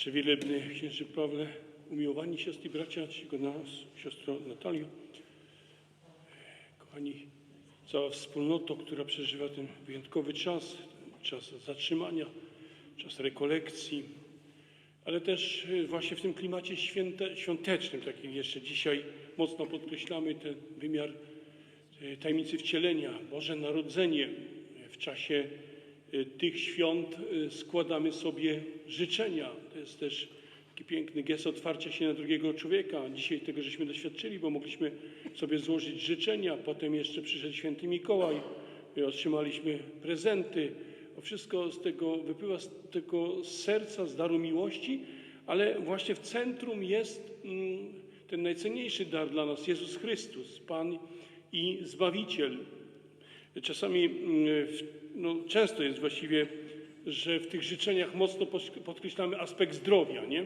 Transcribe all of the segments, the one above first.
Przewielebny księży Pawle, umiłowani siostry bracia, czego nas, siostro Natalio, kochani, cała wspólnota, która przeżywa ten wyjątkowy czas, czas zatrzymania, czas rekolekcji, ale też y, właśnie w tym klimacie święte, świątecznym, takim jeszcze dzisiaj mocno podkreślamy ten wymiar y, tajemnicy wcielenia, Boże Narodzenie. W czasie tych świąt y, składamy sobie życzenia. To jest też taki piękny gest otwarcia się na drugiego człowieka. Dzisiaj tego żeśmy doświadczyli, bo mogliśmy sobie złożyć życzenia. Potem jeszcze przyszedł święty Mikołaj, y, otrzymaliśmy prezenty. Wszystko z tego wypływa z tego serca, z daru miłości, ale właśnie w centrum jest mm, ten najcenniejszy dar dla nas, Jezus Chrystus, Pan i Zbawiciel. Czasami, mm, w- no, często jest właściwie, że w tych życzeniach mocno podkreślamy aspekt zdrowia, nie?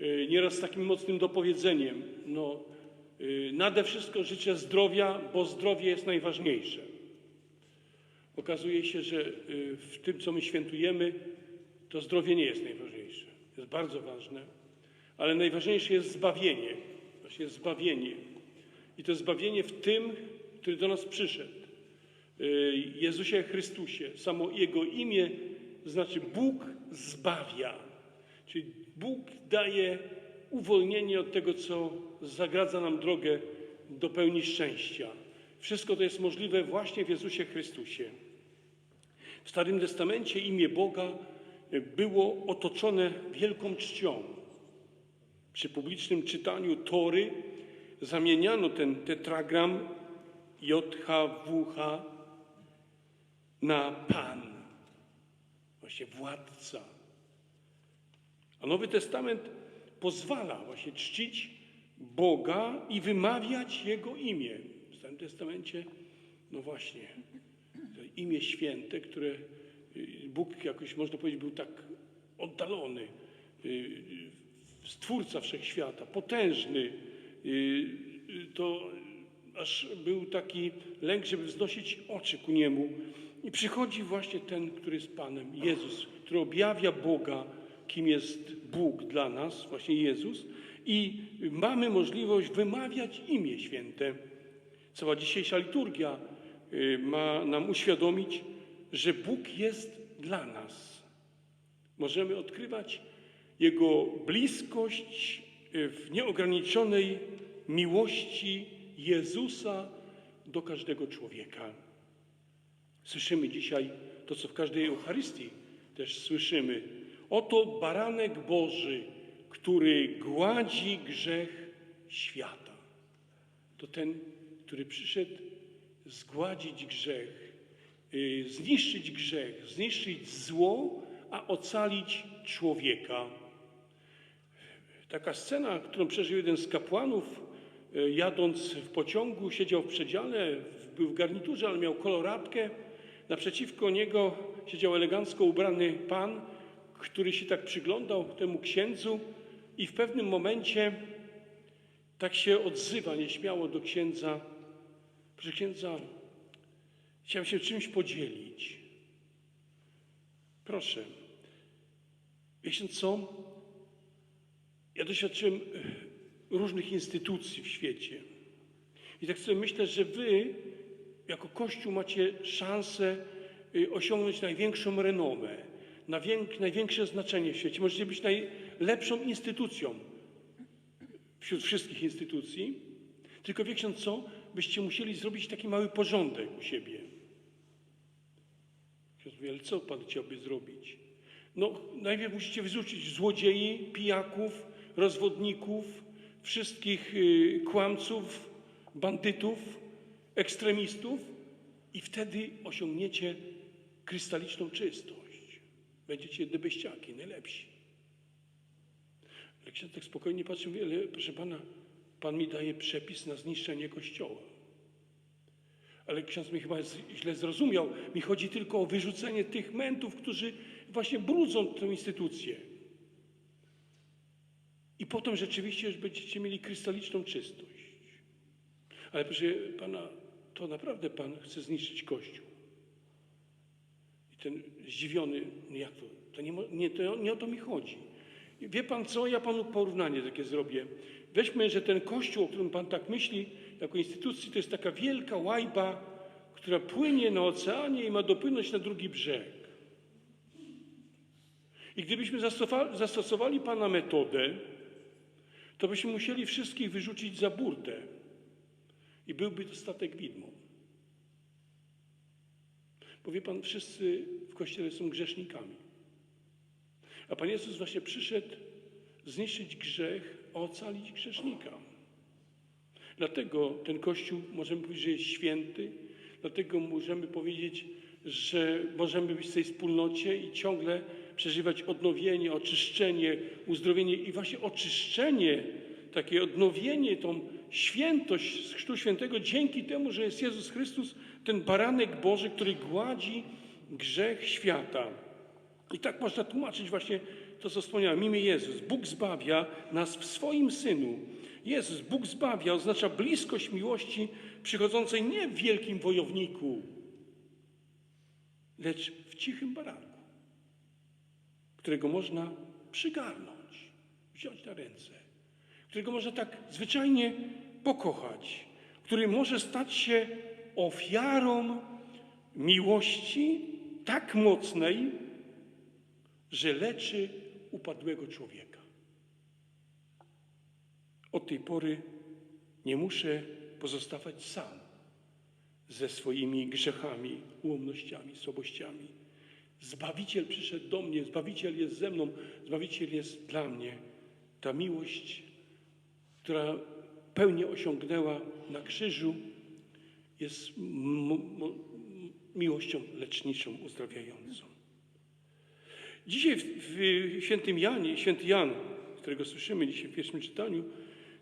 Y, Nieraz z takim mocnym dopowiedzeniem, no, y, nade wszystko życzę zdrowia, bo zdrowie jest najważniejsze. Okazuje się, że y, w tym, co my świętujemy, to zdrowie nie jest najważniejsze. Jest bardzo ważne, ale najważniejsze jest zbawienie. Właśnie zbawienie. I to zbawienie w tym, który do nas przyszedł. Y, Jezusie Chrystusie. Samo Jego imię znaczy Bóg zbawia. Czyli Bóg daje uwolnienie od tego, co zagradza nam drogę do pełni szczęścia. Wszystko to jest możliwe właśnie w Jezusie Chrystusie. W Starym Testamencie imię Boga było otoczone wielką czcią. Przy publicznym czytaniu Tory zamieniano ten tetragram JHWH na Pan, właśnie władca. A Nowy Testament pozwala właśnie czcić Boga i wymawiać Jego imię. W Starym Testamencie, no właśnie, to imię święte, które y, Bóg jakoś, można powiedzieć, był tak oddalony, y, y, stwórca wszechświata, potężny, to aż był taki lęk, żeby wznosić oczy ku Niemu. I przychodzi właśnie ten, który jest Panem, Jezus, który objawia Boga, kim jest Bóg dla nas, właśnie Jezus, i mamy możliwość wymawiać imię święte. Cała dzisiejsza liturgia y, ma nam uświadomić, że Bóg jest dla nas. Możemy odkrywać Jego bliskość y, w nieograniczonej miłości Jezusa do każdego człowieka. Słyszymy dzisiaj to, co w każdej Eucharystii też słyszymy. Oto baranek Boży, który gładzi grzech świata. To ten, który przyszedł zgładzić grzech, y, zniszczyć grzech, zniszczyć zło, a ocalić człowieka. Taka scena, którą przeżył jeden z kapłanów, y, jadąc w pociągu, siedział w przedziale, był w garniturze, ale miał koloratkę. Naprzeciwko niego siedział elegancko ubrany pan, który się tak przyglądał temu księdzu i w pewnym momencie tak się odzywa nieśmiało do księdza. Proszę księdza, chciałem się czymś podzielić. Proszę. Wiecie co? Ja doświadczyłem różnych instytucji w świecie. I tak sobie myślę, że wy jako Kościół macie szansę y, osiągnąć największą renomę, największe znaczenie w świecie. Możecie być najlepszą instytucją wśród wszystkich instytucji. Tylko wie co? Byście musieli zrobić taki mały porządek u siebie. Ksiądz mówi, ale co pan chciałby zrobić? No, najpierw musicie wyrzucić złodziei, pijaków, rozwodników, wszystkich y, kłamców, bandytów, ekstremistów i wtedy osiągniecie krystaliczną czystość. Będziecie debeściaki, najlepsi. Ale ksiądz tak spokojnie patrzy, mówi, ale proszę pana, pan mi daje przepis na zniszczenie kościoła. Ale ksiądz mnie chyba źle zrozumiał. Mi chodzi tylko o wyrzucenie tych mętów, którzy właśnie brudzą tę instytucję. I potem rzeczywiście już będziecie mieli krystaliczną czystość. Ale proszę pana, to naprawdę pan chce zniszczyć Kościół. I ten zdziwiony, "No jak to? To nie, nie, to nie o to mi chodzi. I Wie pan co? Ja panu porównanie takie zrobię. Weźmy, że ten kościół, o którym pan tak myśli, jako instytucji, to jest taka wielka łajba, która płynie na oceanie i ma dopłynąć na drugi brzeg. I gdybyśmy zastosowali pana metodę, to byśmy musieli wszystkich wyrzucić za burtę i byłby to statek widmo. Bo wie pan, wszyscy w kościele są grzesznikami. A Pan Jezus właśnie przyszedł zniszczyć grzech, ocalić grzesznika. Dlatego ten Kościół możemy powiedzieć, że jest święty, dlatego możemy powiedzieć, że możemy być w tej wspólnocie i ciągle przeżywać odnowienie, oczyszczenie, uzdrowienie i właśnie oczyszczenie, takie odnowienie, tą świętość z Chrztu Świętego dzięki temu, że jest Jezus Chrystus, ten baranek Boży, który gładzi grzech świata. I tak można tłumaczyć właśnie to, co wspomniałem. Imię Jezus. Bóg zbawia nas w swoim Synu. Jezus, Bóg zbawia, oznacza bliskość miłości przychodzącej nie w wielkim wojowniku, lecz w cichym baranku, którego można przygarnąć, wziąć na ręce, którego można tak zwyczajnie pokochać, który może stać się ofiarą miłości tak mocnej, że leczy upadłego człowieka. Od tej pory nie muszę pozostawać sam ze swoimi grzechami, ułomnościami, słabościami. Zbawiciel przyszedł do mnie, Zbawiciel jest ze mną, Zbawiciel jest dla mnie. Ta miłość, która pełnię osiągnęła na krzyżu, jest miłością leczniczą, uzdrawiającą. Dzisiaj w, w świętym Janie, święty Jan, którego słyszymy dzisiaj w pierwszym czytaniu,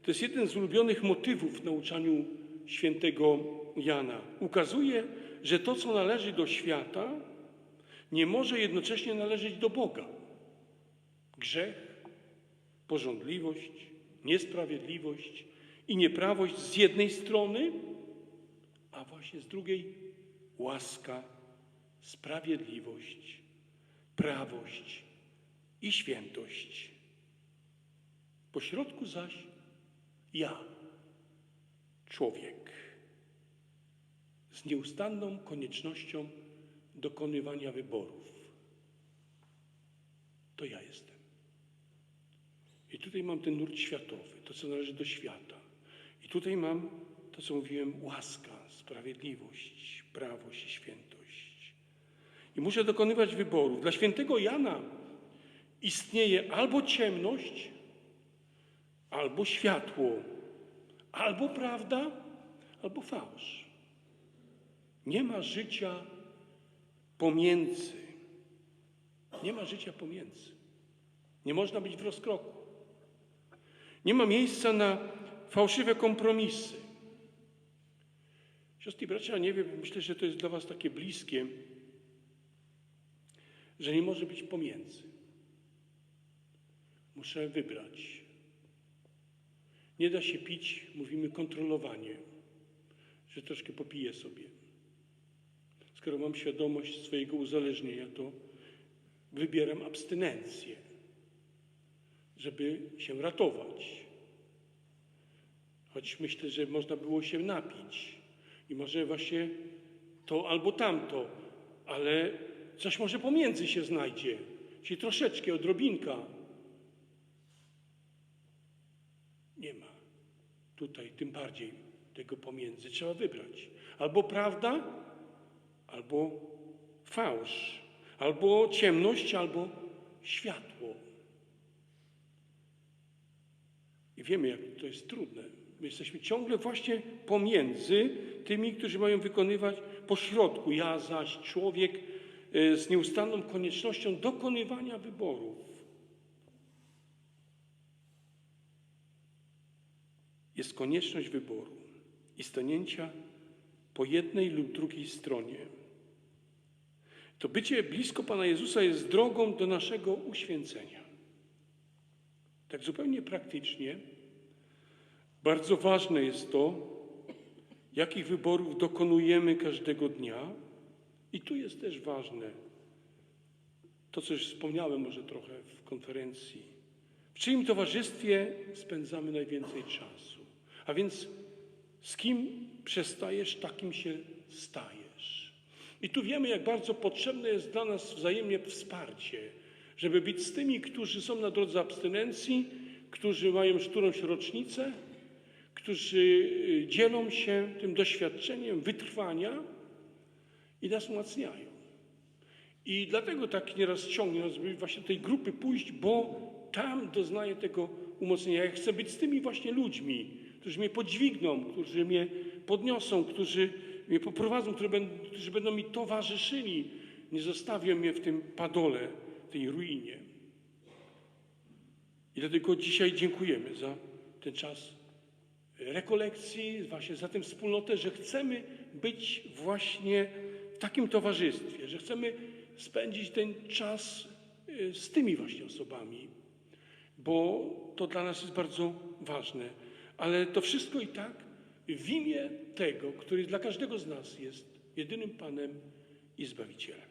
to jest jeden z ulubionych motywów w nauczaniu świętego Jana. Ukazuje, że to, co należy do świata, nie może jednocześnie należeć do Boga. Grzech, porządliwość, niesprawiedliwość i nieprawość z jednej strony, a właśnie z drugiej łaska, sprawiedliwość, prawość i świętość. Pośrodku zaś ja, człowiek, z nieustanną koniecznością dokonywania wyborów. To ja jestem. I tutaj mam ten nurt światowy, to co należy do świata. I tutaj mam to, co mówiłem, łaska, sprawiedliwość, prawość i świętość. I muszę dokonywać wyborów. Dla świętego Jana istnieje albo ciemność, albo światło, albo prawda, albo fałsz. Nie ma życia pomiędzy. Nie ma życia pomiędzy. Nie można być w rozkroku. Nie ma miejsca na fałszywe kompromisy. Siostry i bracia, nie wiem, myślę, że to jest dla Was takie bliskie, że nie może być pomiędzy. Muszę wybrać. Nie da się pić, mówimy kontrolowanie, że troszkę popiję sobie. Skoro mam świadomość swojego uzależnienia, to wybieram abstynencję, żeby się ratować. Choć myślę, że można było się napić i może właśnie to albo tamto, ale coś może pomiędzy się znajdzie, czyli troszeczkę, odrobinka. Nie ma. Tutaj tym bardziej tego pomiędzy trzeba wybrać. Albo prawda, albo fałsz, albo ciemność, albo światło. I wiemy, jak to jest trudne. My jesteśmy ciągle właśnie pomiędzy tymi, którzy mają wykonywać pośrodku. Ja zaś, człowiek e, z nieustanną koniecznością dokonywania wyborów. Jest konieczność wyboru i stanięcia po jednej lub drugiej stronie. To bycie blisko Pana Jezusa jest drogą do naszego uświęcenia. Tak zupełnie praktycznie, bardzo ważne jest to, jakich wyborów dokonujemy każdego dnia. I tu jest też ważne to, co już wspomniałem może trochę w konferencji. W czyim towarzystwie spędzamy najwięcej czasu? A więc z kim przestajesz, takim się stajesz. I tu wiemy, jak bardzo potrzebne jest dla nas wzajemnie wsparcie, żeby być z tymi, którzy są na drodze abstynencji, którzy mają już którąś rocznicę, którzy y, dzielą się tym doświadczeniem wytrwania i nas umacniają. I dlatego tak nieraz ciągnie nas, żeby właśnie do tej grupy pójść, bo tam doznaję tego umocnienia. Ja chcę być z tymi właśnie ludźmi, którzy mnie podźwigną, którzy mnie podniosą, którzy mnie poprowadzą, którzy będą, którzy będą mi towarzyszyli. Nie zostawią mnie w tym padole, tej ruinie. I dlatego dzisiaj dziękujemy za ten czas rekolekcji, właśnie za tę wspólnotę, że chcemy być właśnie w takim towarzystwie, że chcemy spędzić ten czas y, z tymi właśnie osobami, bo to dla nas jest bardzo ważne. Ale to wszystko i tak w imię tego, który dla każdego z nas jest jedynym Panem i Zbawicielem.